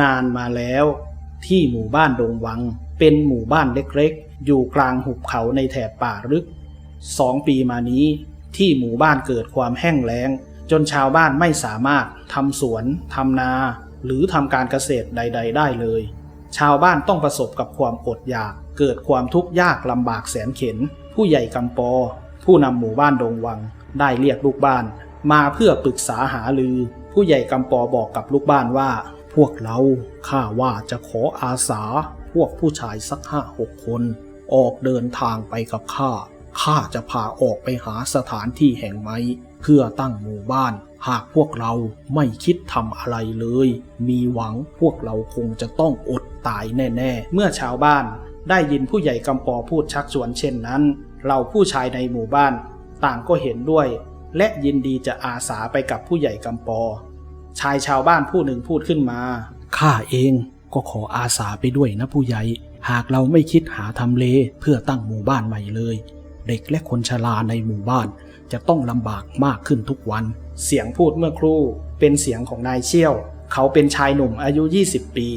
นานมาแล้ว ที่หมู่บ้านดงวัง เป็นหมู่บ้านเล็กๆ อยู่กลางหุบเขาในแถบป่าลึกสองปีมานี้ ที่หมู่บ้านเกิดความแห้งแล้ง จนชาวบ้านไม่สามารถทำสวนทำนา หรือทำการเกษตรใด ๆ ได้เลย ชาวบ้านต้องประสบกับความอดอยาก เกิดความทุกข์ยากลำบากแสนเข็น ผู้ใหญ่กำปอ ผู้นำหมู่บ้านดงวัง ได้เรียกลูกบ้าน มาเพื่อปรึกษาหารือ ผู้ใหญ่กำปอบอกกับลูกบ้านว่า พวกเราข้าว่าจะขออาสาพวกผู้ชายสักห้าหกคน ออกเดินทางไปกับข้า ข้าจะพาออกไปหาสถานที่แห่งไม้เพื่อตั้งหมู่บ้าน หากพวกเราไม่คิดทำอะไรเลย มีหวังพวกเราคงจะต้องอดตายแน่ ๆ เมื่อชาวบ้านได้ยินผู้ใหญ่กำปอพูดชักชวนเช่นนั้น เราผู้ชายในหมู่บ้าน ต่างก็เห็นด้วย และยินดีจะอาสาไปกับผู้ใหญ่กำปอ ชายชาวบ้านผู้หนึ่งพูดขึ้นมา ข้าเองก็ขออาสาไปด้วยนะผู้ใหญ่ หากเราไม่คิดหาทำเลเพื่อตั้งหมู่บ้านใหม่เลย เด็กและคนชราในหมู่บ้านจะต้องลำบากมากขึ้นทุกวัน เสียงพูดเมื่อครู่เป็นเสียงของนายเชี่ยว เขาเป็นชายหนุ่มอายุ 20 ปี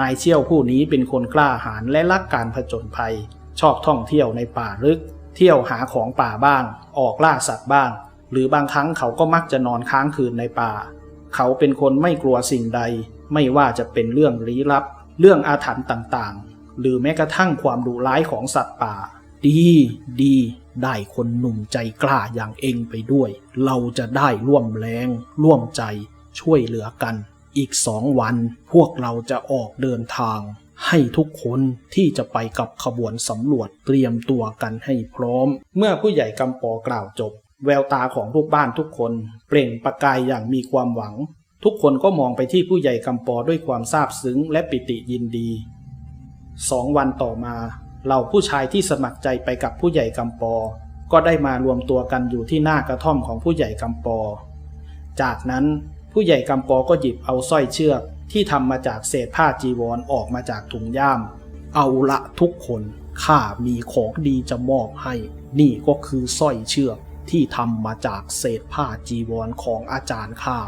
นายเชี่ยวผู้นี้เป็นคนกล้าหาญและรักการผจญภัย ชอบท่องเที่ยวในป่าลึก เที่ยวหาของป่าบ้าง ออกล่าสัตว์บ้าง หรือบางครั้งเขาก็มักจะนอนค้างคืนในป่า เขาเป็นคนไม่กลัวสิ่งใด ไม่ว่าจะเป็นเรื่องลี้ลับ เรื่องอาถรรพ์ต่างๆ หรือแม้กระทั่งความดุร้ายของสัตว์ป่า ดีดี ได้คนหนุ่มใจกล้าอย่างเองไปด้วย เราจะได้ร่วมแรง ร่วมใจช่วยเหลือกัน อีกสองวันพวกเราจะออกเดินทาง ให้ทุกคนที่จะไปกับขบวนสำรวจเตรียมตัวกันให้พร้อม เมื่อผู้ใหญ่กำปอกล่าวจบ แววตาของลูกบ้านทุกคนเปล่งประกายอย่างมีความหวัง ทุกคนก็มองไปที่ผู้ใหญ่กำปอด้วยความซาบซึ้งและปิติยินดีสองวันต่อมาเหล่าผู้ชายที่สมัครใจไปกับผู้ใหญ่กำปอ ก็ได้มารวมตัวกันอยู่ที่หน้ากระท่อมของผู้ใหญ่กำปอ จากนั้นผู้ใหญ่กำปอก็หยิบเอาสร้อยเชือกที่ทำมาจากเศษผ้าจีวรออกมาจากถุงย่าม เอาละทุกคนข้ามีของดีจะมอบให้ นี่ก็คือสร้อยเชือก ที่ทำมาจากเศษผ้าจีวรของอาจารย์ข้า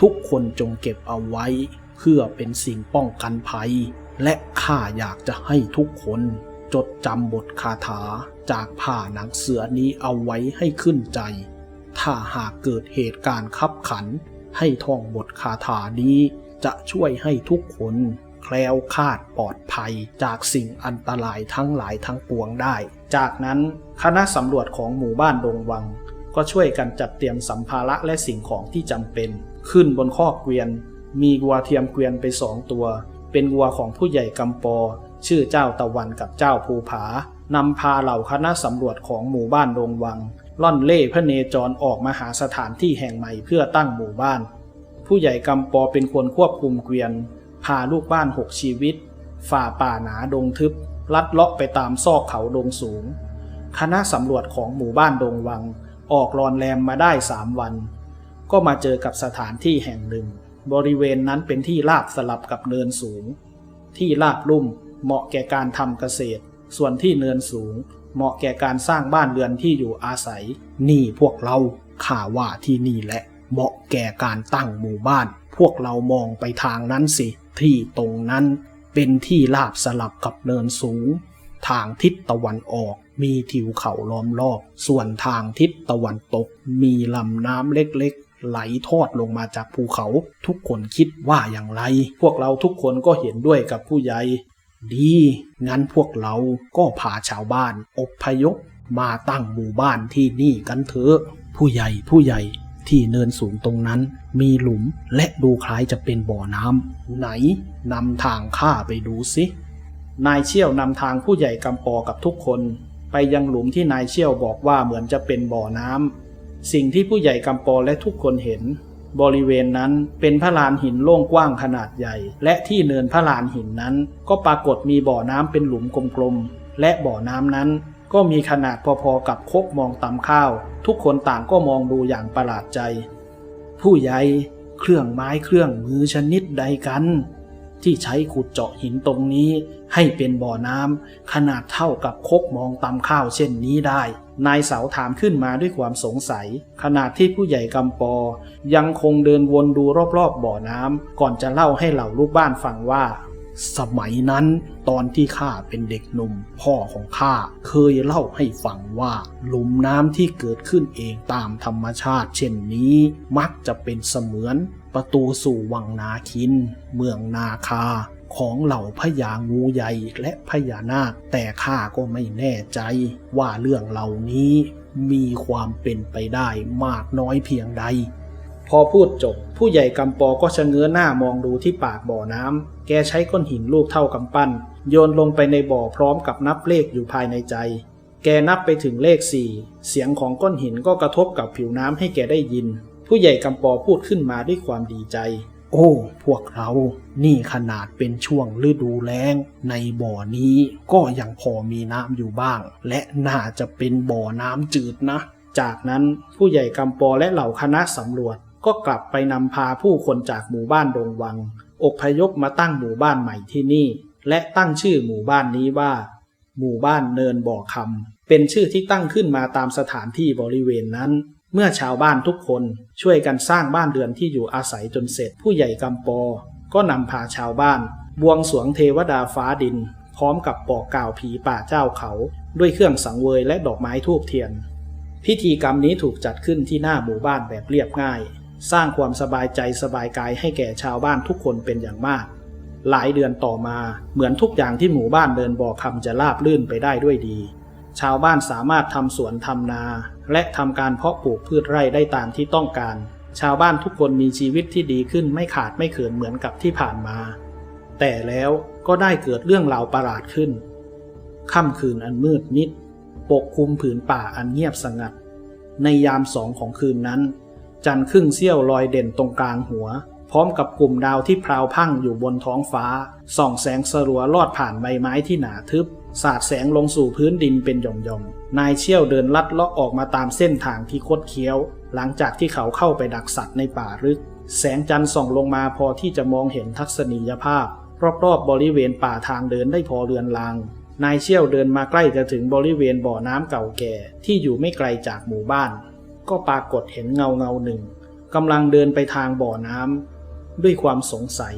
ทุกคนจงเก็บเอาไว้ เพื่อเป็นสิ่งป้องกันภัย และข้าอยากจะให้ทุกคน จดจำบทคาถาจากผ้าหนังเสือนี้เอาไว้ให้ขึ้นใจ ถ้าหากเกิดเหตุการณ์ขับขัน ให้ท่องบทคาถานี้จะช่วยให้ทุกคนแคล้วคลาดปลอดภัยจากสิ่งอันตรายทั้งหลายทั้งปวงได้ จากนั้นคณะสำรวจของหมู่บ้านดงวัง ก็ช่วยกันจัดเตรียมสัมภาระและสิ่งของที่จำเป็น ขึ้นบนข้อเกวียน มีวัวเทียมเกวียนไปสองตัว เป็นวัวของผู้ใหญ่กำปอ ชื่อเจ้าตะวันกับเจ้าภูผานำพาเหล่าคณะสำรวจของหมู่บ้านดงวัง ล่อนเล่พระเนจรออกมาหาสถานที่แห่งใหม่เพื่อตั้งหมู่บ้าน ผู้ใหญ่กำปอเป็นคนควบคุมเกวียน พาลูกบ้านหกชีวิต ฝ่าป่าหนาดงทึบ ลัดเลาะไปตามซอกเขาดงสูง คณะสำรวจของหมู่บ้านดงวัง ออกรอนแรมมาได้สามวัน ก็มาเจอกับสถานที่แห่งหนึ่ง บริเวณนั้นเป็นที่ราบสลับกับเนินสูง ที่ราบลุ่มเหมาะแก่การทำเกษตร ส่วนที่เนินสูง เหมาะแก่การสร้างบ้านเรือนที่อยู่อาศัย นี่พวกเราข่าว่าที่นี่แหละ เหมาะแก่การตั้งหมู่บ้าน พวกเรามองไปทางนั้นสิ ที่ตรงนั้นเป็นที่ราบสลับกับเนินสูง ทางทิศตะวันออก มีทิวเขาล้อมรอบ ส่วนทางทิศตะวันตก มีลำน้ำเล็กๆ ไหลทอดลงมาจากภูเขา ทุกคนคิดว่าอย่างไร พวกเราทุกคนก็เห็นด้วยกับผู้ใหญ่ ดี งั้นพวกเราก็พาชาวบ้านอพยพมาตั้งหมู่บ้านที่นี่กันเถอะ ผู้ใหญ่ผู้ใหญ่ที่เนินสูงตรงนั้น มีหลุมและดูคล้ายจะเป็นบ่อน้ำไหนนำทางข้าไปดูสิ นายเชี่ยวนำทางผู้ใหญ่กำปอกับทุกคน ไปยังหลุมที่นายเชี่ยวบอกว่าเหมือนจะเป็นบ่อน้ำสิ่งที่ผู้ใหญ่กำปอและทุกคนเห็น บริเวณนั้นเป็นพระลานหินโล่งกว้างขนาดใหญ่ และที่เนินพระลานหินนั้น ก็ปรากฏมีบ่อน้ำเป็นหลุมกลมๆและบ่อน้ำนั้น ก็มีขนาดพอๆกับคกมองตำข้าว ทุกคนต่างก็มองดูอย่างประหลาดใจ ผู้ใหญ่เครื่องไม้เครื่องมือชนิดใดกัน ที่ใช้ขุดเจาะหินตรงนี้ ให้เป็นบ่อน้ำขนาดเท่ากับคกมองตำข้าวเช่นนี้ได้ นายเสาถามขึ้นมาด้วยความสงสัย ขณะที่ผู้ใหญ่กำปอ ยังคงเดินวนดูรอบๆบ่อน้ำก่อนจะเล่าให้เหล่าลูกบ้านฟังว่าสมัยนั้นตอนที่ข้าเป็นเด็กหนุ่ม พ่อของข้าเคยเล่าให้ฟังว่า หลุมน้ำที่เกิดขึ้นเองตามธรรมชาติ เช่นนี้มักจะเป็นเสมือน ประตูสู่วังนาคิน เมืองนาคา ของเหล่าพญางูใหญ่และพญานาค แต่ข้าก็ไม่แน่ใจว่าเรื่องเหล่านี้มีความเป็นไปได้มากน้อยเพียงใด พอพูดจบ ผู้ใหญ่กำปอก็ชะเง้อหน้ามองดูที่ปากบ่อน้ำแกใช้ก้อนหินลูกเท่ากำปั้น โยนลงไปในบ่อพร้อมกับนับเลขอยู่ภายในใจ แกนับไปถึงเลขสี่เสียงของก้อนหินก็กระทบกับผิวน้ำให้แกได้ยิน ผู้ใหญ่กำปอพูดขึ้นมาด้วยความดีใจ โอ้ พวกเรา นี่ขนาดเป็นช่วงฤดูแล้ง ในบ่อนี้ก็ยังพอมีน้ำอยู่บ้าง และน่าจะเป็นบ่อน้ำจืดนะ จากนั้นผู้ใหญ่กำปอและเหล่าคณะสำรวจก็กลับไปนำพาผู้คนจากหมู่บ้านดงวังอพยพมาตั้งหมู่บ้านใหม่ที่นี่ และตั้งชื่อหมู่บ้านนี้ว่า หมู่บ้านเนินบ่อคำเป็นชื่อที่ตั้งขึ้นมาตามสถานที่บริเวณนั้น เมื่อชาวบ้านทุกคนช่วยกันสร้างบ้านเรือนที่อยู่อาศัยจนเสร็จ ผู้ใหญ่กำปอ ก็นำพาชาวบ้าน บวงสรวงเทวดาฟ้าดิน พร้อมกับบอกกล่าวผีป่าเจ้าเขา ด้วยเครื่องสังเวยและดอกไม้ทูบเทียน พิธีกรรมนี้ถูกจัดขึ้นที่หน้าหมู่บ้านแบบเรียบง่าย สร้างความสบายใจสบายกายให้แก่ชาวบ้านทุกคนเป็นอย่างมาก หลายเดือนต่อมาเหมือนทุกอย่างที่หมู่บ้านเดินบ่อคำจะราบลื่นไปได้ด้วยดี ชาวบ้านสามารถทำสวนทำนา และทำการเพาะปลูกพืชไร่ได้ตามที่ต้องการ ชาวบ้านทุกคนมีชีวิตที่ดีขึ้นไม่ขาดไม่เขินเหมือนกับที่ผ่านมา แต่แล้วก็ได้เกิดเรื่องราวประหลาดขึ้น ค่ำคืนอันมืดมิด ปกคลุมผืนป่าอันเงียบสงัด ในยามสองของคืนนั้น จันทร์ครึ่งเสี้ยวลอยเด่นตรงกลางหัว พร้อมกับกลุ่มดาวที่พราวพั่งอยู่บนท้องฟ้า ส่องแสงสลัวลอดผ่านใบไม้ที่หนาทึบ สาดแสงลงสู่พื้นดินเป็นหย่อมๆ นายเชี่ยวเดินลัดเลาะออกมาตามเส้นทางที่คดเคี้ยว หลังจากที่เขาเข้าไปดักสัตว์ในป่าลึก แสงจันทร์ส่องลงมาพอที่จะมองเห็นทัศนียภาพ รอบๆบริเวณป่าทางเดินได้พอเรือนราง นายเชี่ยวเดินมาใกล้จะถึงบริเวณบ่อน้ำเก่าแก่ ที่อยู่ไม่ไกลจากหมู่บ้าน ก็ปรากฏเห็นเงาเงาหนึ่งกำลังเดินไปทางบ่อน้ำด้วยความสงสัย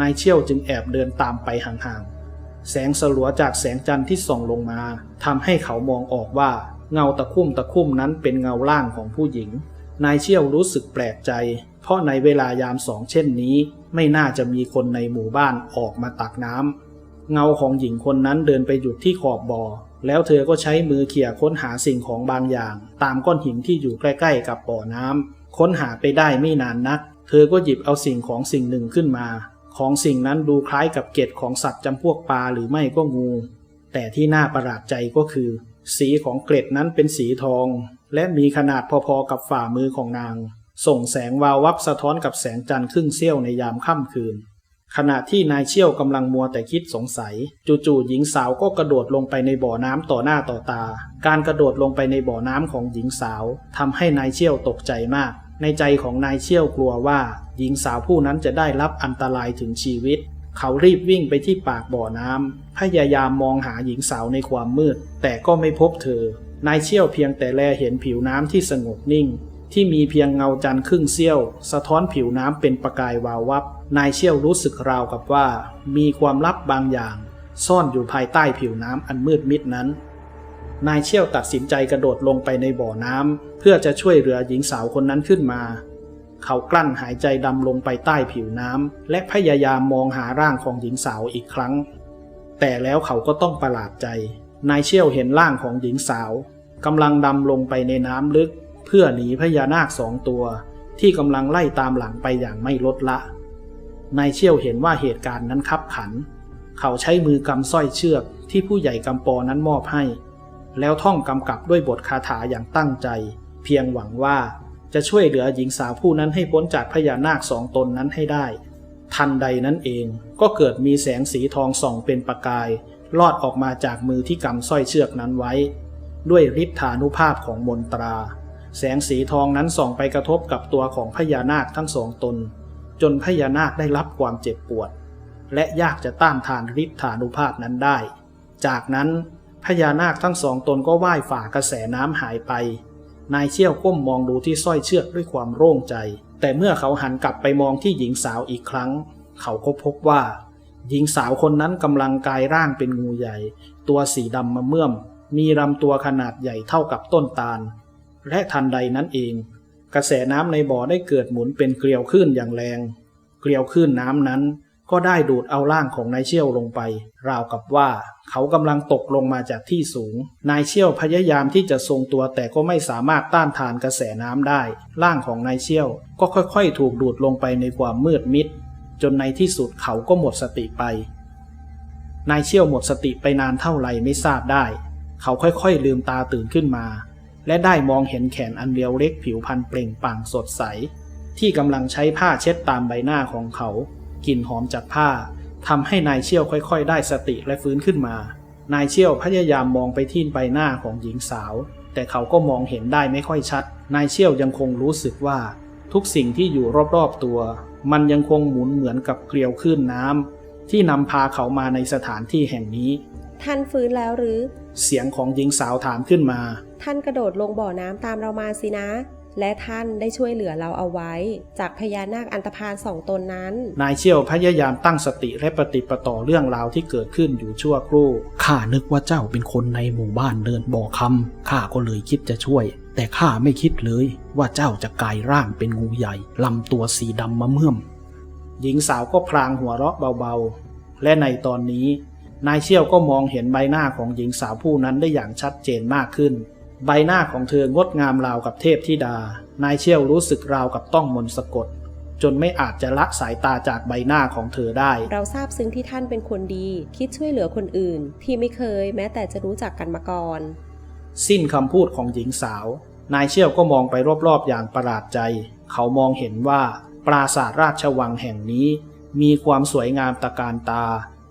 นายเชี่ยวจึงแอบเดินตามไปห่างๆ แสงสลัวจากแสงจันทร์ที่ส่องลงมาทำให้เขามองออกว่าเงาตะคุ่มตะคุ่มนั้นเป็นเงาล่างของผู้หญิง นายเชี่ยวรู้สึกแปลกใจ เพราะในเวลายามสองเช่นนี้ ไม่น่าจะมีคนในหมู่บ้านออกมาตักน้ำเงาของหญิงคนนั้นเดินไปหยุดที่ขอบบ่อ แล้วเธอก็ใช้มือเขี่ยค้นหาสิ่งของบางอย่าง ตามก้อนหินที่อยู่ใกล้ๆกับบ่อน้ำค้นหาไปได้ไม่นานนัก เธอก็หยิบเอาสิ่งของสิ่งหนึ่งขึ้นมา ของสิ่งนั้นดูคล้ายกับเกล็ดของสัตว์จำพวกปลาหรือไม่ก็งู แต่ที่น่าประหลาดใจก็คือ สีของเกล็ดนั้นเป็นสีทอง และมีขนาดพอๆกับฝ่ามือของนาง ส่งแสงวาววับสะท้อนกับแสงจันทร์ครึ่งเสี้ยวในยามค่ำคืน ขณะที่นายเชี่ยวกำลังมัวแต่คิดสงสัย จู่ๆหญิงสาวก็กระโดดลงไปในบ่อน้ำต่อหน้าต่อตา การกระโดดลงไปในบ่อน้ำของหญิงสาวทำให้นายเชี่ยวตกใจมาก ในใจของนายเชี่ยวกลัวว่า หญิงสาวผู้นั้นจะได้รับอันตรายถึงชีวิต เขารีบวิ่งไปที่ปากบ่อน้ำพยายามมองหาหญิงสาวในความมืด แต่ก็ไม่พบเธอ นายเชี่ยวเพียงแต่แลเห็นผิวน้ำที่สงบนิ่ง ที่มีเพียงเงาจันทร์ครึ่งเสี้ยว สะท้อนผิวน้ำเป็นประกายวาววับ นายเชี่ยวรู้สึกราวกับว่า มีความลับบางอย่าง ซ่อนอยู่ภายใต้ผิวน้ำอันมืดมิดนั้น นายเชี่ยวตัดสินใจกระโดดลงไปในบ่อน้ำเพื่อจะช่วยเหลือหญิงสาวคนนั้นขึ้นมา เขากลั้นหายใจดำลงไปใต้ผิวน้ำและพยายามมองหาร่างของหญิงสาวอีกครั้ง แต่แล้วเขาก็ต้องประหลาดใจ นายเชี่ยวเห็นร่างของหญิงสาวกำลังดำลงไปในน้ำลึก เพื่อหนีพญานาคสองตัว ที่กำลังไล่ตามหลังไปอย่างไม่ลดละ นายเชี่ยวเห็นว่าเหตุการณ์นั้นคับขัน เขาใช้มือกำสร้อยเชือกที่ผู้ใหญ่กำปอนั้นมอบให้ แล้วท่องกำกับด้วยบทคาถาอย่างตั้งใจ เพียงหวังว่าจะช่วยเหลือหญิงสาวผู้นั้นให้พ้นจากพญานาคสองตนนั้นให้ได้ ทันใดนั้นเองก็เกิดมีแสงสีทองส่องเป็นประกาย ลอดออกมาจากมือที่กำสร้อยเชือกนั้นไว้ ด้วยฤทธานุภาพของมนตรา แสงสีทองนั้นส่องไปกระทบกับตัวของพญานาคทั้งสองตน จนพญานาคได้รับความเจ็บปวด และยากจะต้านทานฤทธานุภาพนั้นได้ จากนั้น พญานาคทั้งสองตนก็ว่ายฝ่ากระแสน้ำหายไป นายเชี่ยวก้มมองดูที่สร้อยเชือกด้วยความโล่งใจ แต่เมื่อเขาหันกลับไปมองที่หญิงสาวอีกครั้ง เขาก็พบว่า หญิงสาวคนนั้นกำลังกายร่างเป็นงูใหญ่ ตัวสีดำมะเมื่อม มีลำตัวขนาดใหญ่เท่ากับต้นตาล และทันใดนั้นเอง กระแสน้ำในบ่อได้เกิดหมุนเป็นเกลียวคลื่นอย่างแรง เกลียวคลื่นน้ำนั้น ก็ได้ดูดเอาร่างของนายเชี่ยวลงไป ราวกับว่า เขากำลังตกลงมาจากที่สูง นายเชี่ยวพยายามที่จะทรงตัวแต่ก็ไม่สามารถต้านทานกระแสน้ำได้ ร่างของนายเชี่ยวก็ค่อยๆ ถูกดูดลงไปในความมืดมิด จนในที่สุดเขาก็หมดสติไป นายเชี่ยวหมดสติไปนานเท่าไหร่ไม่ทราบได้ เขาค่อยๆ ลืมตาตื่นขึ้นมา และได้มองเห็นแขนอันเดียวเล็กผิวพรรณเปล่งปลั่งสดใส ที่กำลังใช้ผ้าเช็ดตามใบหน้าของเขา กลิ่นหอมจากผ้าทำให้นายเชี่ยวค่อยๆ ได้สติและฟื้นขึ้นมา นายเชี่ยวพยายามมองไปที่ใบหน้าของหญิงสาว แต่เขาก็มองเห็นได้ไม่ค่อยชัด นายเชี่ยวยังคงรู้สึกว่า ทุกสิ่งที่อยู่รอบๆตัว มันยังคงหมุนเหมือนกับเกลียวคลื่นน้ำที่นำพาเขามาในสถานที่แห่งนี้ ท่านฟื้นแล้วหรือ เสียงของหญิงสาวถามขึ้นมา ท่านกระโดดลงบ่อน้ำตามเรามาสินะ และท่านได้ช่วยเหลือเราเอาไว้ จากพญานาคอันตพาลสองตนนั้น นายเชี่ยวพยายามตั้งสติและปฏิปต่อเรื่องราวที่เกิดขึ้นอยู่ชั่วครู่ ข้านึกว่าเจ้าเป็นคนในหมู่บ้านเดินบ่อคำข้าก็เลยคิดจะช่วย แต่ข้าไม่คิดเลยว่าเจ้าจะกลายร่างเป็นงูใหญ่ลำตัวสีดำมะเมื่อม หญิงสาวก็พลางหัวเราะเบาๆ และในตอนนี้ นายเชี่ยวก็มองเห็นใบหน้าของหญิงสาวผู้นั้นได้อย่างชัดเจนมากขึ้น ใบหน้าของเธองดงามราวกับเทพธิดา นายเชี่ยวรู้สึกราวกับต้องมนต์สะกด จนไม่อาจจะละสายตาจากใบหน้าของเธอได้ เราทราบซึ้งที่ท่านเป็นคนดี คิดช่วยเหลือคนอื่น ที่ไม่เคยแม้แต่จะรู้จักกันมาก่อน สิ้นคำพูดของหญิงสาว นายเชี่ยวก็มองไปรอบๆอย่างประหลาดใจ เขามองเห็นว่า ปราสาทราชวังแห่งนี้ มีความสวยงามตะการตา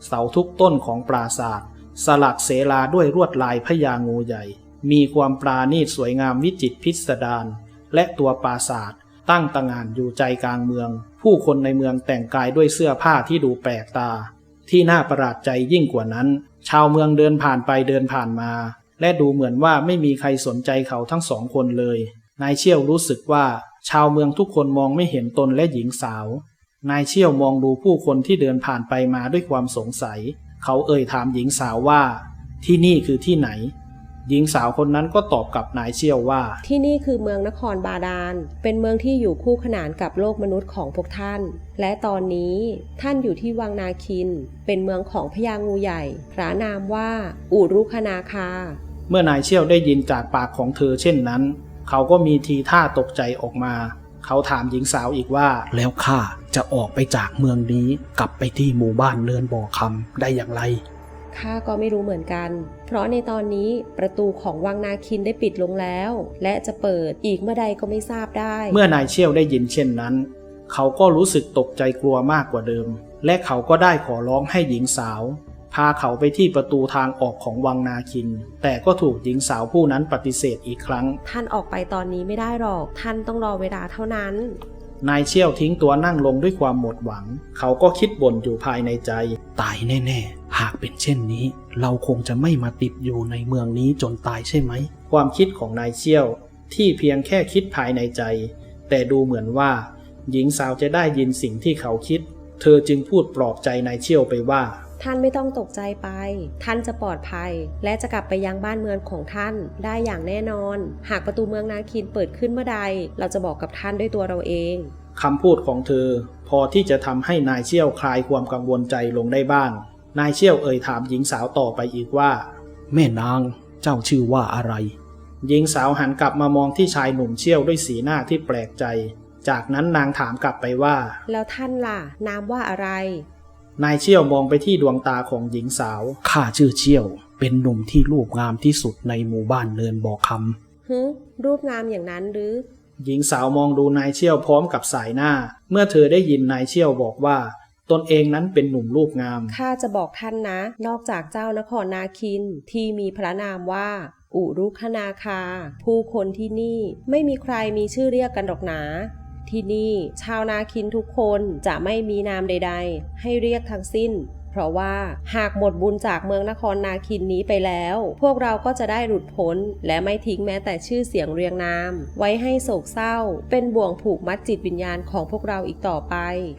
เสาทุกต้นของปราสาท สลักเสลาด้วยลวดลายพญางูใหญ่ มีความปราณีตสวยงามวิจิตพิสดารและตัวปราสาทตั้งตระหง่านอยู่ใจกลางเมือง ผู้คนในเมืองแต่งกายด้วยเสื้อผ้าที่ดูแปลกตา ที่น่าประหลาดใจยิ่งกว่านั้น ชาวเมืองเดินผ่านไปเดินผ่านมา และดูเหมือนว่าไม่มีใครสนใจเขาทั้งสองคนเลย นายเชี่ยวรู้สึกว่า ชาวเมืองทุกคนมองไม่เห็นตนและหญิงสาว นายเชี่ยวมองดูผู้คนที่เดินผ่านไปมาด้วยความสงสัย เขาเอ่ยถามหญิงสาวว่า ที่นี่คือที่ไหน หญิงสาวคนนั้นก็ตอบกับนายเชี่ยวว่า ที่นี่คือเมืองนครบาดาล เป็นเมืองที่อยู่คู่ขนานกับโลกมนุษย์ของพวกท่าน และตอนนี้ท่านอยู่ที่วังนาคิน เป็นเมืองของพญางูใหญ่ พระนามว่าอุรุคนาคา เมื่อนายเชี่ยวได้ยินจากปากของเธอเช่นนั้น เขาก็มีทีท่าตกใจออกมา เขาถามหญิงสาวอีกว่า แล้วข้าจะออกไปจากเมืองนี้กลับไปที่หมู่บ้านเนินบ่อคำได้อย่างไร ข้าก็ไม่รู้เหมือนกัน เพราะในตอนนี้ประตูของวังนาคินได้ปิดลงแล้ว และจะเปิดอีกเมื่อใดก็ไม่ทราบได้ เมื่อนายเชี่ยวได้ยินเช่นนั้น เขาก็รู้สึกตกใจกลัวมากกว่าเดิม และเขาก็ได้ขอร้องให้หญิงสาว พาเขาไปที่ประตูทางออกของวังนาคิน แต่ก็ถูกหญิงสาวผู้นั้นปฏิเสธอีกครั้ง ท่านออกไปตอนนี้ไม่ได้หรอก ท่านต้องรอเวลาเท่านั้นนายเชี่ยวทิ้งตัวนั่งลงด้วยความหมดหวัง เขาก็คิดบ่นอยู่ภายในใจ ตายแน่ ๆ หากเป็นเช่นนี้ เราคงจะไม่มาติดอยู่ในเมืองนี้จนตายใช่ไหม ความคิดของนายเชี่ยว ที่เพียงแค่คิดภายในใจ แต่ดูเหมือนว่า หญิงสาวจะได้ยินสิ่งที่เขาคิด เธอจึงพูดปลอบใจนายเชี่ยวไปว่า ท่านไม่ต้องตกใจไป ท่านจะปลอดภัย และจะกลับไปยังบ้านเมืองของท่านได้อย่างแน่นอน หากประตูเมืองนาคินเปิดขึ้นเมื่อใด เราจะบอกกับท่านด้วยตัวเราเอง คำพูดของเธอ พอที่จะทำให้นายเชี่ยวคลายความกังวลใจลงได้บ้าง นายเชี่ยวเอ่ยถามหญิงสาวต่อไปอีกว่า แม่นาง เจ้าชื่อว่าอะไร หญิงสาวหันกลับมามองที่ชายหนุ่มเชี่ยวด้วยสีหน้าที่แปลกใจ จากนั้นนางถามกลับไปว่า แล้วท่านล่ะ นามว่าอะไร นายเชี่ยวมองไปที่ดวงตาของหญิงสาว ข้าชื่อเชี่ยว เป็นหนุ่มที่รูปงามที่สุดในหมู่บ้านเนินบ่อคฮึรูปงามอย่างนั้นหรือำ หญิงสาวมองดูนายเชี่ยวพร้อมกับสายหน้า เมื่อเธอได้ยินนายเชี่ยวบอกว่า ตนเองนั้นเป็นหนุ่มรูปงาม ข้าจะบอกท่านนะ นอกจากเจ้านครนาคินที่มีพระนามว่าอุรุคนาคา ผู้คนที่นี่ไม่มีใครมีชื่อเรียกกันหรอกหนาที่นี่ ชาวนาคินทุกคนจะไม่มีนามใด ๆ ให้เรียกทั้งสิ้น เพราะว่าหากหมดบุญจากเมืองนครนาคินนี้ไปแล้ว พวกเราก็จะได้หลุดพ้น และไม่ทิ้งแม้แต่ชื่อเสียงเรียงนาม ไว้ให้โศกเศร้า เป็นบ่วงผูกมัดจิตวิญญาณของพวกเราอีกต่อไป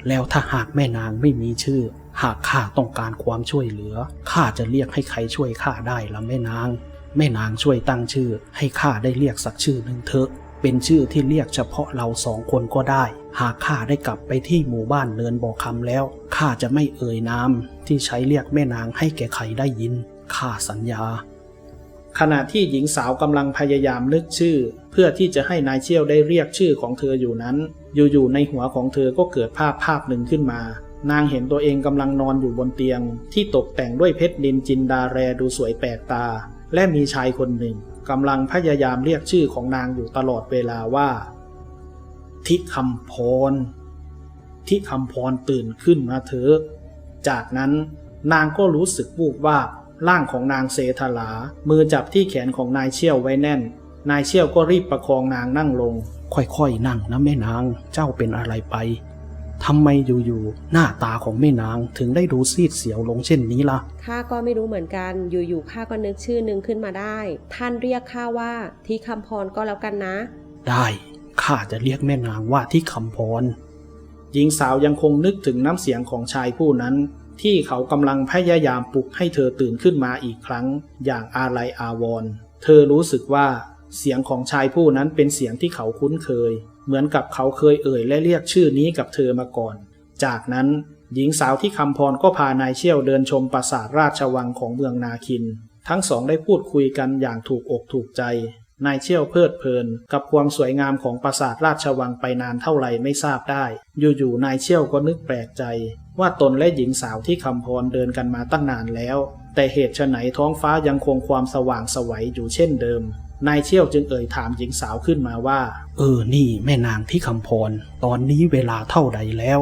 แล้วถ้าหากแม่นางไม่มีชื่อ หากข้าต้องการความช่วยเหลือข้าจะเรียกให้ใครช่วยข้าได้ละแม่นาง แม่นางช่วยตั้งชื่อ ให้ข้าได้เรียกสักชื่อหนึ่งเถอะ เป็นชื่อที่เรียกเฉพาะเราสองคนก็ได้ หากข้าได้กลับไปที่หมู่บ้านเนินบ่อคำแล้วข้าจะไม่เอ่ยนามที่ใช้เรียกแม่นางให้แก่ใครได้ยินข้าสัญญา ขณะที่หญิงสาวกำลังพยายามนึกชื่อ เพื่อที่จะให้นายเชี่ยวได้เรียกชื่อของเธออยู่นั้น อยู่ๆในหัวของเธอก็เกิดภาพภาพหนึ่งขึ้นมา นางเห็นตัวเองกำลังนอนอยู่บนเตียง ที่ตกแต่งด้วยเพชรนินจินดาแรดูสวยแปลกตา และมีชายคนหนึ่ง กำลังพยายามเรียกชื่อของนางอยู่ตลอดเวลาว่า ทิคำพร ทิคำพรตื่นขึ้นมาเถอะ จากนั้นนางก็รู้สึกวูบวาบร่างของนางเซธลา มือจับที่แขนของนายเชี่ยวไว้แน่น นายเชี่ยวก็รีบประคองนางนั่งลง ค่อยๆนั่งนะแม่นาง เจ้าเป็นอะไรไป ทำไมอยู่ๆหน้าตาของแม่นางถึงได้ดูซีดเสียวลงเช่นนี้ล่ะข้าก็ไม่รู้เหมือนกัน อยู่ๆข้าก็นึกชื่อหนึ่งขึ้นมาได้ ท่านเรียกข้าว่าที่คำพรก็แล้วกันนะ ได้ข้าจะเรียกแม่นางว่าที่คำพรหญิงสาวยังคงนึกถึงน้ำเสียงของชายผู้นั้น ที่เขากำลังพยายามปลุกให้เธอตื่นขึ้นมาอีกครั้ง อย่างอาลัยอาวรณ์เธอรู้สึกว่าเสียงของชายผู้นั้นเป็นเสียงที่เขาคุ้นเคย เหมือนกับเขาเคยเอ่ยและเรียกชื่อนี้กับเธอมาก่อน จากนั้นหญิงสาวที่คำพรก็พานายเชี่ยวเดินชมปราสาทราชวังของเมืองนาคิน ทั้งสองได้พูดคุยกันอย่างถูกอกถูกใจ นายเชี่ยวเพลิดเพลิน กับความสวยงามของปราสาทราชวังไปนานเท่าไหร่ไม่ทราบได้ อยู่ๆนายเชี่ยวก็นึกแปลกใจ ว่าตนและหญิงสาวที่คำพรเดินกันมาตั้งนานแล้ว แต่เหตุไฉนท้องฟ้ายังคงความสว่างสวัยอยู่เช่นเดิม นายเชี่ยวจึงเอ่ยถามหญิงสาวขึ้นมาว่า เออ นี่แม่นางที่คำพร ตอนนี้เวลาเท่าใดแล้ว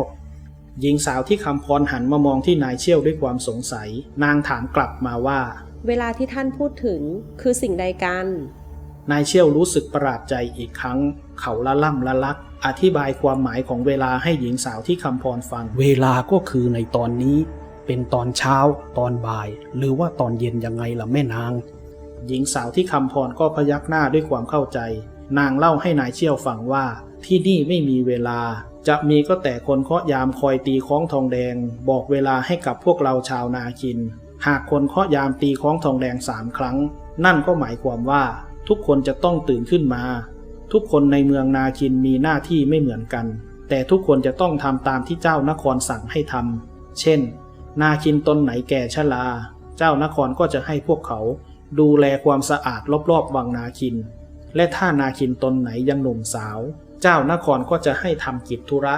หญิงสาวที่คำพรหันมามองที่นายเชี่ยวด้วยความสงสัย นางถามกลับมาว่า เวลาที่ท่านพูดถึงคือสิ่งใดกัน นายเชี่ยวรู้สึกประหลาดใจอีกครั้ง เขาละล่ำละลัก อธิบายความหมายของเวลาให้หญิงสาวที่คำพรฟัง เวลาก็คือในตอนนี้ เป็นตอนเช้า ตอนบ่าย หรือว่าตอนเย็นยังไงล่ะแม่นาง หญิงสาวที่คำพรก็พยักหน้าด้วยความเข้าใจ นางเล่าให้นายเชี่ยวฟังว่า ที่นี่ไม่มีเวลา จะมีก็แต่คนเคาะยามคอยตีค้องทองแดง บอกเวลาให้กับพวกเราชาวนาคิน หากคนเคาะยามตีค้องทองแดงสามครั้ง นั่นก็หมายความว่า ทุกคนจะต้องตื่นขึ้นมา ทุกคนในเมืองนาคินมีหน้าที่ไม่เหมือนกัน แต่ทุกคนจะต้องทำตามที่เจ้านครสั่งให้ทำเช่น นาคินตนไหนแก่ชราเจ้านครก็จะให้พวกเขา ดูแลความสะอาดรอบๆวังนาคิน และถ้านาคินตนไหนยังหนุ่มสาว เจ้านครก็จะให้ทำกิจธุระ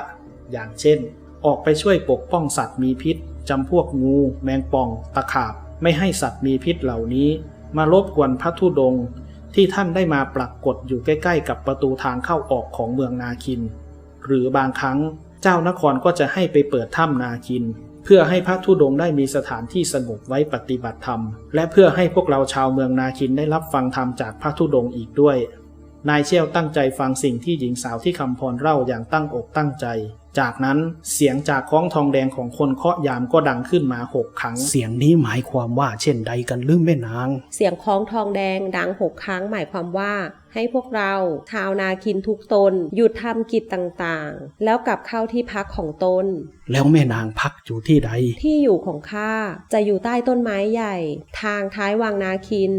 อย่างเช่น ออกไปช่วยปกป้องสัตว์มีพิษจำพวกงู แมงป่อง ตะขาบ ไม่ให้สัตว์มีพิษเหล่านี้ มารบกวนพระธุดงค์ที่ท่านได้มาปรากฏอยู่ใกล้ๆ กับประตูทางเข้าออกของเมืองนาคิน หรือบางครั้งเจ้านครก็จะให้ไปเปิดถ้ำนาคิน เพื่อให้พระธุดงได้มีสถานที่สงบไว้ปฏิบัติธรรม และเพื่อให้พวกเราชาวเมืองนาคินได้รับฟังธรรมจากพระธุดงอีกด้วย นายเชี่ยวตั้งใจฟังสิ่งที่หญิงสาวที่คำพรเล่าอย่างตั้งอกตั้งใจ จากนั้นเสียงจากคล้องทองแดงของคนเคาะยามก็ดังขึ้นมาหกครั้ง เสียงนี้หมายความว่าเช่นใดกันลืมแม่นาง เสียงคล้องทองแดงดังหกครั้งหมายความว่าให้พวกเราชาวนาคินทุกตน หยุดทำกิจต่างๆ แล้วกลับเข้าที่พักของตน แล้วแม่นางพักอยู่ที่ใด ที่อยู่ของข้าจะอยู่ใต้ต้นไม้ใหญ่ ทางท้ายวังนาคิน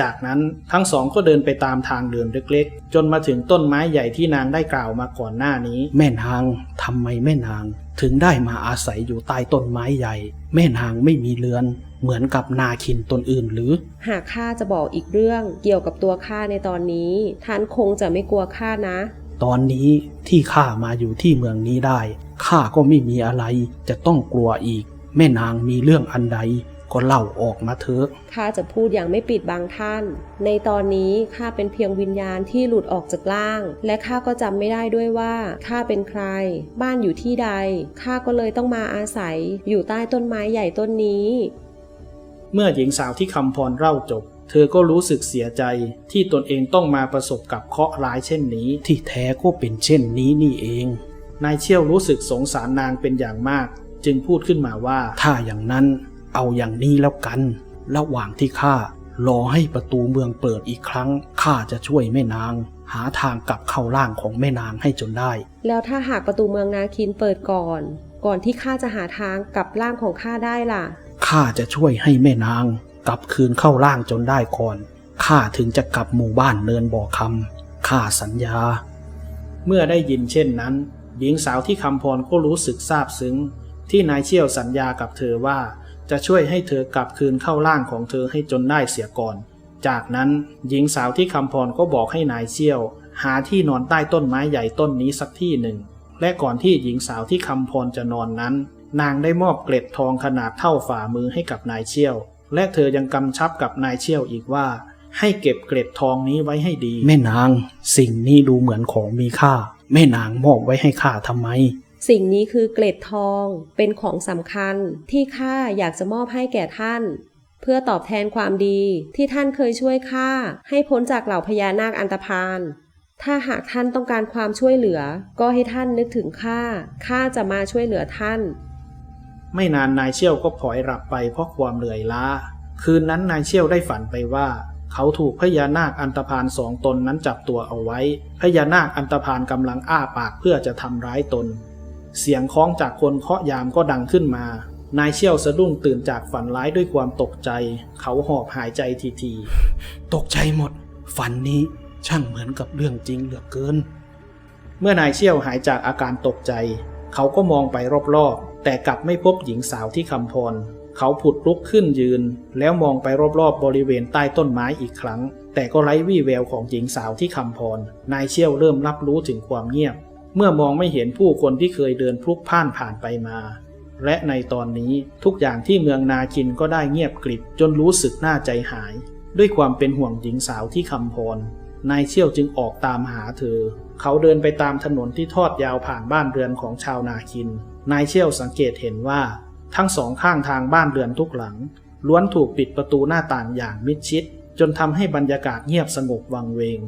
จากนั้นทั้งสองก็เดินไปตามทางเดินเล็กๆ จนมาถึงต้นไม้ใหญ่ที่นางได้กล่าวมาก่อนหน้านี้ แม่นางทำไมแม่นาง ถึงได้มาอาศัยอยู่ใต้ต้นไม้ใหญ่ แม่นางไม่มีเรือน เหมือนกับนาคินตนอื่นหรือ หากข้าจะบอกอีกเรื่องเกี่ยวกับตัวข้าในตอนนี้ท่านคงจะไม่กลัวข้านะ ตอนนี้ที่ข้ามาอยู่ที่เมืองนี้ได้ข้าก็ไม่มีอะไรจะต้องกลัวอีก แม่นางมีเรื่องอันใด ก็เล่าออกมาเถอะข้าจะพูดอย่างไม่ปิดบังท่าน ในตอนนี้ข้าเป็นเพียงวิญญาณที่หลุดออกจากร่าง และข้าก็จำไม่ได้ด้วยว่าข้าเป็นใคร บ้านอยู่ที่ใดข้าก็เลยต้องมาอาศัย อยู่ใต้ต้นไม้ใหญ่ต้นนี้ เมื่อหญิงสาวที่คำพรเล่าจบ เธอก็รู้สึกเสียใจที่ตนเองต้องมาประสบกับเคราะห์ร้ายเช่นนี้ ที่แท้ก็เป็นเช่นนี้นี่เอง นายเชี่ยวรู้สึกสงสารนางเป็นอย่างมาก จึงพูดขึ้นมาว่าถ้าอย่างนั้น เอาอย่างนี้แล้วกัน ระหว่างที่ข้ารอให้ประตูเมืองเปิดอีกครั้งข้าจะช่วยแม่นาง หาทางกลับเข้าร่างของแม่นางให้จนได้ แล้วถ้าหากประตูเมืองนาคินเปิดก่อน ก่อนที่ข้าจะหาทางกลับร่างของข้าได้ล่ะข้าจะช่วยให้แม่นาง กลับคืนเข้าร่างจนได้ก่อนข้าถึงจะกลับหมู่บ้านเนินบ่อคำข้าสัญญา เมื่อได้ยินเช่นนั้น หญิงสาวที่คำพรก็รู้สึกซาบซึ้ง ที่นายเชี่ยวสัญญากับเธอว่า จะช่วยให้เธอกลับคืนเข้าร่างของเธอให้จนได้เสียก่อน จากนั้นหญิงสาวที่คำพรก็บอกให้นายเชี่ยว หาที่นอนใต้ต้นไม้ใหญ่ต้นนี้สักที่หนึ่ง และก่อนที่หญิงสาวที่คำพรจะนอนนั้น นางได้มอบเกล็ดทองขนาดเท่าฝ่ามือให้กับนายเชี่ยว และเธอยังกำชับกับนายเชี่ยวอีกว่า ให้เก็บเกล็ดทองนี้ไว้ให้ดี แม่นาง สิ่งนี้ดูเหมือนของมีค่า แม่นางมอบไว้ให้ข้าทำไม สิ่งนี้คือเกล็ดทองเป็นของสำคัญที่ข้าอยากจะมอบให้แก่ท่าน เพื่อตอบแทนความดีที่ท่านเคยช่วยข้าให้พ้นจากเหล่าพญานาคอันตพาลถ้าหากท่านต้องการความช่วยเหลือ ก็ให้ท่านนึกถึงข้าข้าจะมาช่วยเหลือท่าน ไม่นานนายเชี่ยวก็พลอยหลับไปเพราะความเหนื่อยล้า คืนนั้นนายเชี่ยวได้ฝันไปว่า เขาถูกพญานาคอันตพานสองตนนั้นจับตัวเอาไว้ พญานาคอันตพานกำลังอ้าปากเพื่อจะทำร้ายตน เสียงคล้องจากคนเคาะยามก็ดังขึ้นมา นายเชี่ยวสะดุ้งตื่นจากฝันร้ายด้วยความตกใจ เขาหอบหายใจทีๆตกใจหมด ฝันนี้ช่างเหมือนกับเรื่องจริงเหลือเกิน เมื่อนายเชี่ยวหายจากอาการตกใจ เขาก็มองไปรอบๆ แต่กลับไม่พบหญิงสาวที่คำพร เขาผุดลุกขึ้นยืน แล้วมองไปรอบๆ บริเวณใต้ต้นไม้อีกครั้ง แต่ก็ไร้วี่แววของหญิงสาวที่คำพร นายเชี่ยวเริ่มรับรู้ถึงความเงียบ เมื่อมองไม่เห็นผู้คนที่เคยเดินพลุกพ่านผ่านไปมา และในตอนนี้ทุกอย่างที่เมืองนาคินก็ได้เงียบกริบจนรู้สึกน่าใจหาย ด้วยความเป็นห่วงหญิงสาวที่คำพรนายเชี่ยวจึงออกตามหาเธอ เขาเดินไปตามถนนที่ทอดยาวผ่านบ้านเรือนของชาวนาคิน นายเชี่ยวสังเกตเห็นว่า ทั้งสองข้างทางบ้านเรือนทุกหลัง ล้วนถูกปิดประตูหน้าต่างอย่างมิดชิด จนทำให้บรรยากาศเงียบสงบวังเวง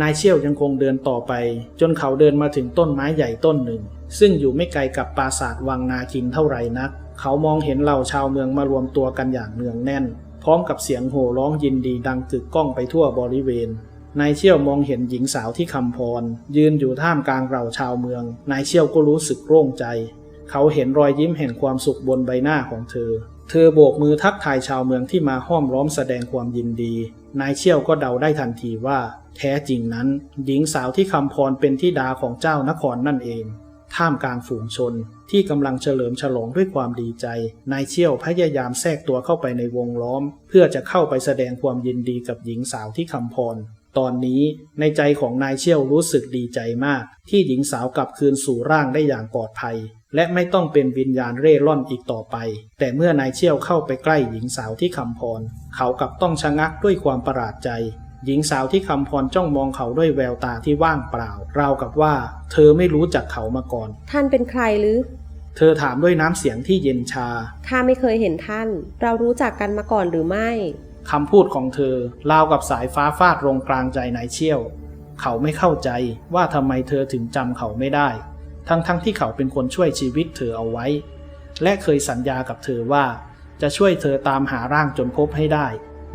นายเชี่ยวยังคงเดินต่อไป จนเขาเดินมาถึงต้นไม้ใหญ่ต้นหนึ่ง ซึ่งอยู่ไม่ไกลกับปราสาทวังนาคินเท่าไหร่นัก เขามองเห็นเหล่าชาวเมืองมารวมตัวกันอย่างเนืองแน่น พร้อมกับเสียงโห่ร้องยินดีดังกึกก้องไปทั่วบริเวณนายเชี่ยวมองเห็นหญิงสาวที่คำพร ยืนอยู่ท่ามกลางเราชาวเมือง นายเชี่ยวก็รู้สึกโล่งใจ เขาเห็นรอยยิ้มแห่งความสุขบนใบหน้าของเธอ เธอโบกมือทักทายชาวเมืองที่มาห้อมล้อมแสดงความยินดี นายเชี่ยวก็เดาได้ทันทีว่า แท้จริงนั้น หญิงสาวที่คำพรเป็นธิดาของเจ้านครนั่นเอง ท่ามกลางฝูงชนที่กำลังเฉลิมฉลองด้วยความดีใจ นายเชี่ยวพยายามแทรกตัวเข้าไปในวงล้อม เพื่อจะเข้าไปแสดงความยินดีกับหญิงสาวที่คำพร ตอนนี้ในใจของนายเชี่ยวรู้สึกดีใจมาก ที่หญิงสาวกลับคืนสู่ร่างได้อย่างปลอดภัย และไม่ต้องเป็นวิญญาณเร่ร่อนอีกต่อไป แต่เมื่อนายเชี่ยวเข้าไปใกล้หญิงสาวที่คำพร เขากลับต้องชะงักด้วยความประหลาดใจ หญิงสาวที่คำพรจ้องมองเขาด้วยแววตาที่ว่างเปล่า ราวกับว่า เธอไม่รู้จักเขามาก่อน ท่านเป็นใครหรือ เธอถามด้วยน้ำเสียงที่เย็นชา ข้าไม่เคยเห็นท่าน เรารู้จักกันมาก่อนหรือไม่คำพูดของเธอราวกับสายฟ้าฟาดลงกลางใจนายเชี่ยว เขาไม่เข้าใจว่าทำไมเธอถึงจำเขาไม่ได้ ทั้งๆทที่เขาเป็นคนช่วยชีวิตเธอเอาไว้ และเคยสัญญากับเธอว่า จะช่วยเธอตามหาร่างจนพบให้ได้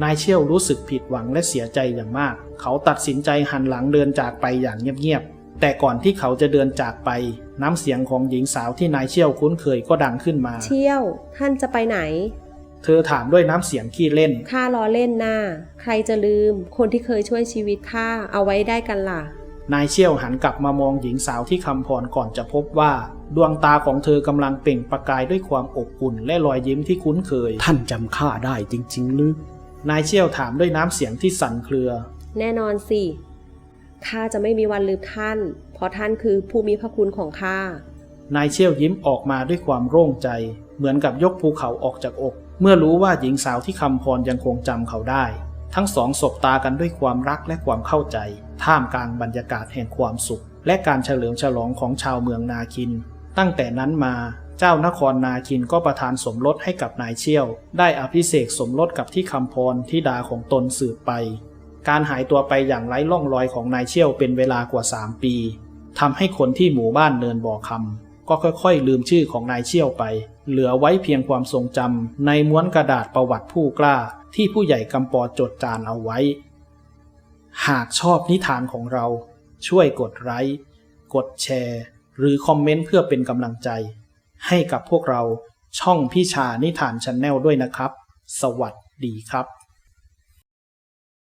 นายเชี่ยวรู้สึกผิดหวังและเสียใจอย่างมาก เขาตัดสินใจหันหลังเดินจากไปอย่างเงียบๆ แต่ก่อนที่เขาจะเดินจากไป น้ำเสียงของหญิงสาวที่นายเชี่ยวคุ้นเคยก็ดังขึ้นมาเที่ยว ท่านจะไปไหน เธอถามด้วยน้ำเสียงขี้เล่น ข้าล้อเล่นนะใครจะลืม คนที่เคยช่วยชีวิตข้าเอาไว้ได้กันล่ะ นายเชี่ยวหันกลับมามองหญิงสาวที่คำพรก่อนจะพบว่า ดวงตาของเธอกำลังเปล่งประกายด้วยความอบอุ่นและรอยยิ้มที่คุ้นเคย ท่านจำข้าได้จริงๆหรือ นายเชี่ยวถามด้วยน้ำเสียงที่สั่นเครือ แน่นอนสิ ข้าจะไม่มีวันลืมท่าน เพราะท่านคือผู้มีพระคุณของข้า นายเชี่ยวยิ้มออกมาด้วยความโล่งใจ เหมือนกับยกภูเขาออกจากอก เมื่อรู้ว่าหญิงสาวที่คำพรยังคงจำเขาได้ ทั้งสองสบตากันด้วยความรักและความเข้าใจ ท่ามกลางบรรยากาศแห่งความสุข และการเฉลิมฉลองของชาวเมืองนาคิน ตั้งแต่นั้นมา เจ้านครนาคินก็ประทานสมรสให้กับนายเชี่ยว ได้อภิเษกสมรสกับที่คำพรที่ดาของตนสืบไป การหายตัวไปอย่างไร้ร่องรอยของนายเชี่ยวเป็นเวลากว่า 3 ปีทำให้คนที่หมู่บ้านเนินบ่อคำก็ค่อยๆ ลืมชื่อของนายเชี่ยวไป เหลือไว้เพียงความทรงจำในม้วนกระดาษประวัติผู้กล้า ที่ผู้ใหญ่กำปอจดจานเอาไว้ หากชอบนิทานของเรา ช่วยกดไลค์กดแชร์ หรือคอมเมนต์เพื่อเป็นกำลังใจ ให้กับพวกเราช่องพี่ชานิทานช n แนลด้วยนะครับ สวัสดีครับ